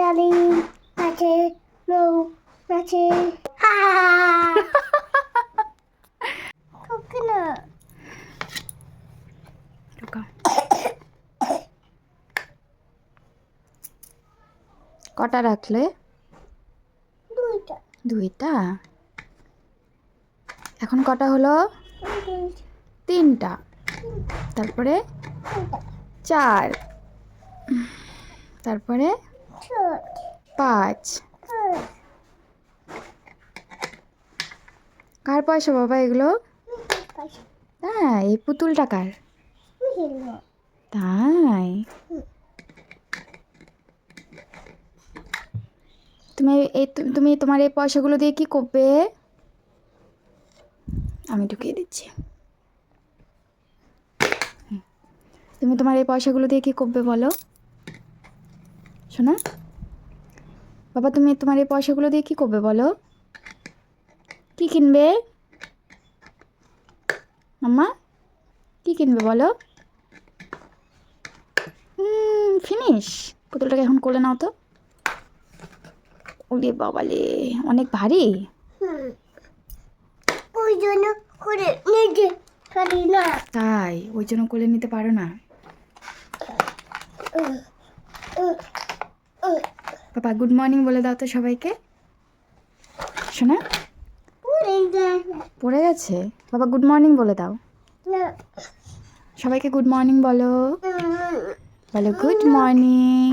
ডালিম আছে মৌ আছে হা কটা রাখলে দুইটা দুইটা এখন কটা হলো? তিনটা. তারপরে? চার। তারপরে? পাঁচ। কার পয়সা বাবা এগুলো? হ্যাঁ এই পুতুলটা কার? তাই। তুমি এই তুমি তোমার এই পয়সাগুলো দিয়ে কি করবে? আমি ঢুকিয়ে দিচ্ছি। তুমি তোমার এই পয়সাগুলো দিয়ে কি করবে বলো? শোনা। বাবা তুমি তোমার এই পয়সাগুলো দিয়ে কি করবে বলো? কি কিনবে? মাম্মা কি কিনবে বলো? ফিনিশ পুতুলটাকে এখন কোলে নাও তো। ওরে বাবালে অনেক ভারী। ওই জন্য করে নিজে পারি না। তাই ওই জন্য কোলে নিতে পারো না। বাবা গুড মর্নিং বলে দাও তো সবাইকে। শোনা? পড়ে গেছে? বাবা গুড মর্নিং বলে দাও। সবাইকে গুড মর্নিং বলো। বলো গুড মর্নিং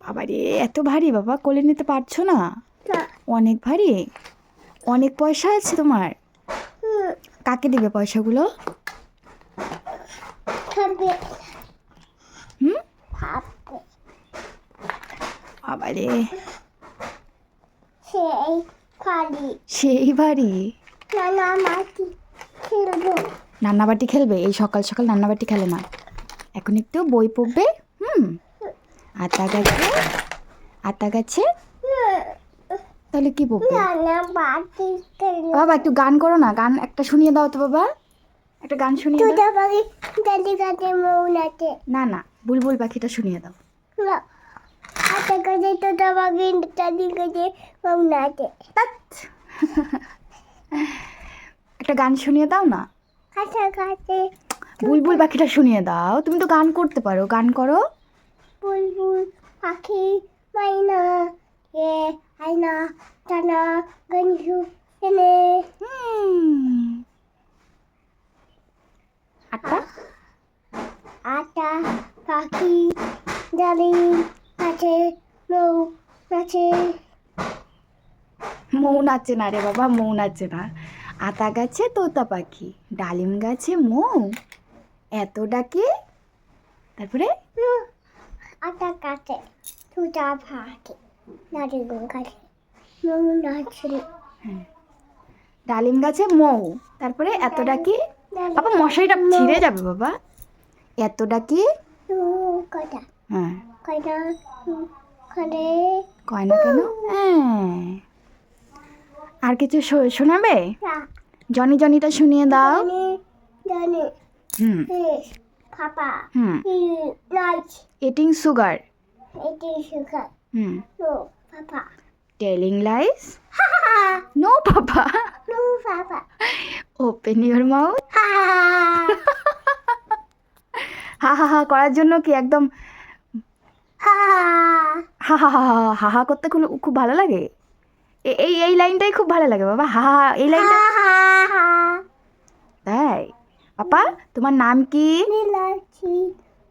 বাবা রে, এত ভারী, বাবা, কোলে নিতে পারছ না? অনেক ভারী। অনেক পয়সা আছে তোমার। কাকে দিবে পয়সাগুলো? হুম? খাবে। বাবা রে সেই খালি সেই ভারী নানা খেলব। রান্নাবাটি খেলবে? এই সকাল সকাল রান্নাবাটি খেলে না? এখন একটু বই পড়বে? হুম? আতা গাছে আতা গাছে তাহলে কি খেলব বাবা একটু গান করো না গান একটা শুনিয়ে দাও তো বাবা। একটা গান শুনিয়ে দাও। না না বুলবুল পাখিটা শুনিয়ে দাও। একটা গান শুনিয়ে দাও না। কাছে বুলবুল পাখিটা শুনিয়ে দাও। তুমি তো গান করতে পারো গান করো। বুলবুল পাখি মাইনা টানা গঞ্জু এনে হুম। আটটা আটা পাখি ডালিম আছে মৌ আছে মৌ নাচে না রে বাবা মৌ নাচে না আতা গাছে তোতা পাখি ডালিম গাছে মৌ এত ডাকে তারপরে আটা কাছে তুতা পাখি দাদি কাছে মৌ নাচে ডালিম গাছে মৌ। তারপরে এতটা কি? বাবা মশারিটা ছিঁড়ে যাবে বাবা। এতটা কি? হ্যাঁ। কয় না কেন? হ্যাঁ। আর কিছু শোনাবে? জনি জনিটা শুনিয়ে দাও। হুম। হুম। ইটিং সুগার এটি sugar hmm no papa telling lies no papa no papa open your mouth ha ha ha করার জন্য কি একদম হা হা হা হা হা করতে খুব খুব ভালো লাগে? এই এই লাইনটাই খুব ভালো লাগে বাবা। হা হা এই লাইনটা হা হা তাই? পাপা তোমার নাম কি? নীলাচি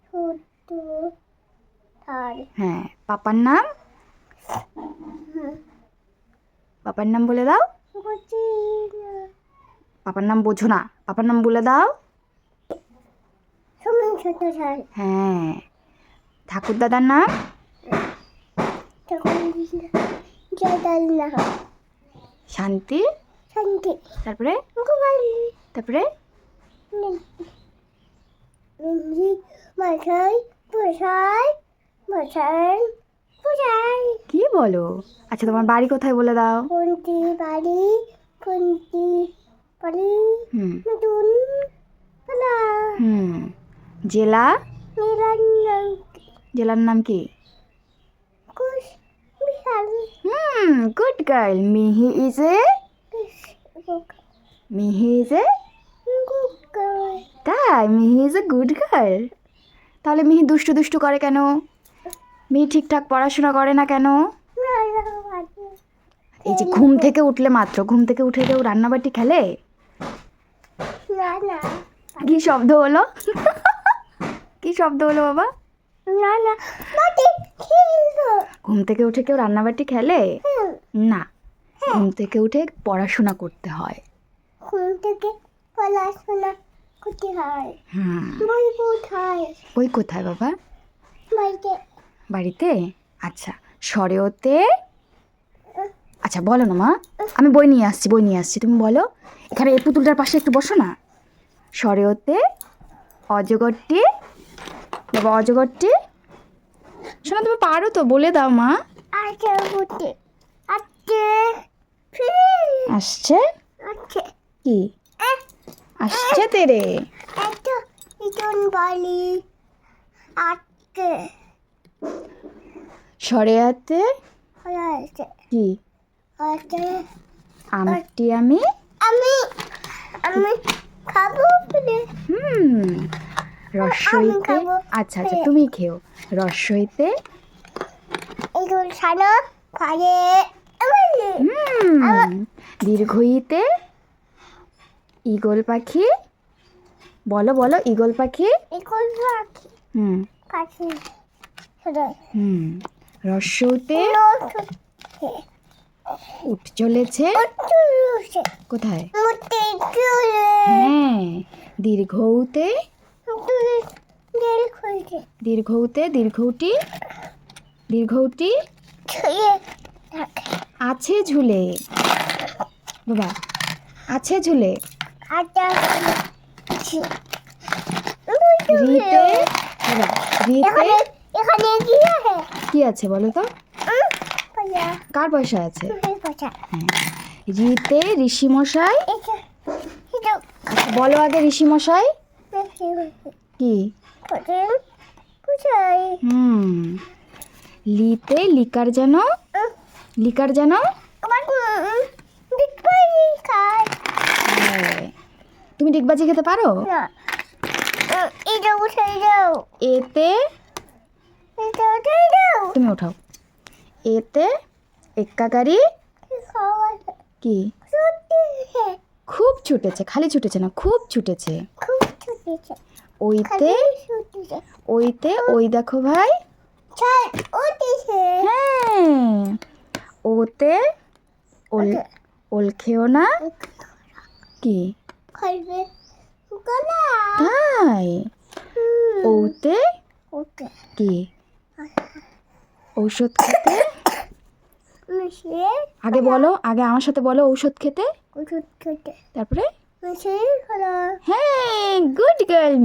ছোট তার হ্যাঁ পাপার নাম? পাপার নাম বলে দাও। পাপার নাম বোঝো না। পাপার নাম বলে দাও। হ্যাঁ। ঠাকুর দাদার নাম? শান্তি। শান্তি। তারপরে? তারপরে? মশাই মশাই কি বলো? আচ্ছা তোমার বাড়ি কোথায় বলে দাও? কোনটি বাড়ি কোনটি বাড়ি হুম। নতুন জেলা? নিরঞ্জন জেলার নাম কি? হুম good girl. Mihi is a? Mihi is a? তাই মিহি ইজ এ গুড গার্ল। তাহলে মিহি দুষ্টু দুষ্টু করে কেন? মিহি ঠিকঠাক পড়াশোনা করে না কেন? এই যে ঘুম থেকে উঠলে মাত্র ঘুম থেকে উঠে কেউ রান্নাবাটি খেলে? কি শব্দ হলো? কি শব্দ হলো বাবা? না না ঘুম থেকে উঠে কেউ রান্নাবাটি খেলে? না ঘুম থেকে উঠে পড়াশোনা করতে হয়। ঘুম থেকে পড়াশোনা করতে হয়। বই কোথায়? ওই কোথায় বাবা? বাড়িতে। বাড়িতে? আচ্ছা সরেওতে? আচ্ছা বলো না মা। আমি বই নিয়ে আসছি বই নিয়ে আসছি তুমি বলো। এখানে এই পুতুলটার পাশে একটু বসো না। সরেওতে অজগরটি বাবা অজগরটি। শোনা তুমি পারো তো বলে দাও মা। আসছে? কি? আসছে তেরে। বালি আছে সরেয়াতে কি? আমটি আমি আমি আমি খাব হুম রসইতে আচ্ছা আচ্ছা তুমি খেও। রসইতে দীর্ঘইতে ঈগল পাখি বলো বলো ঈগল পাখি। ইকল রাখি হুম। সদাই হুম রস্যতে উঠ? চলেছে? কোথায়? হ্যাঁ দীর্ঘৌতে তুই দেরি খুলছে। দীর্ঘৌটি দীর্ঘৌটি আছে ঝুলে। বাবা আছে ঝুলে? আটা রিতে? রিতে? এখানে কি আছে? কি আছে বলো তো? কার পয়সা আছে? হ্যাঁ। রিতে ঋষিমশাই? এটা এটা আচ্ছা বলো আগে ঋষিমশাই। বেশি বেশি কি? হুম। লিতে লিকার যেন? লিকার যেন? হ্যাঁ। তুমি ডিগবাজি খেতে পারো? এতে তুমি ওঠাও। এতে এক্কা গাড়ি খাওয়া কি খুব ছুটেছে খালি ছুটেছে না খুব ছুটেছে। ওইতে ওইতে ওই দেখো ভাই। হ্যাঁ। ওতে ওল ওল খেও না। কি? তাই। ওতে কি? ঔষধ খেতে? আগে বলো আগে আমার সাথে বলো ঔষধ খেতে। ওষুধ খেতে। তারপরে? হ্যাঁ গুড গার্ল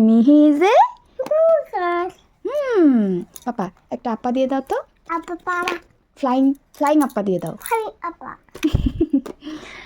বুকার হুম পাপা একটা আপ্পা দিয়ে দাও তো। আপা ফ্লাইং ফ্লাইং আপ্পা দিয়ে দাও। আপা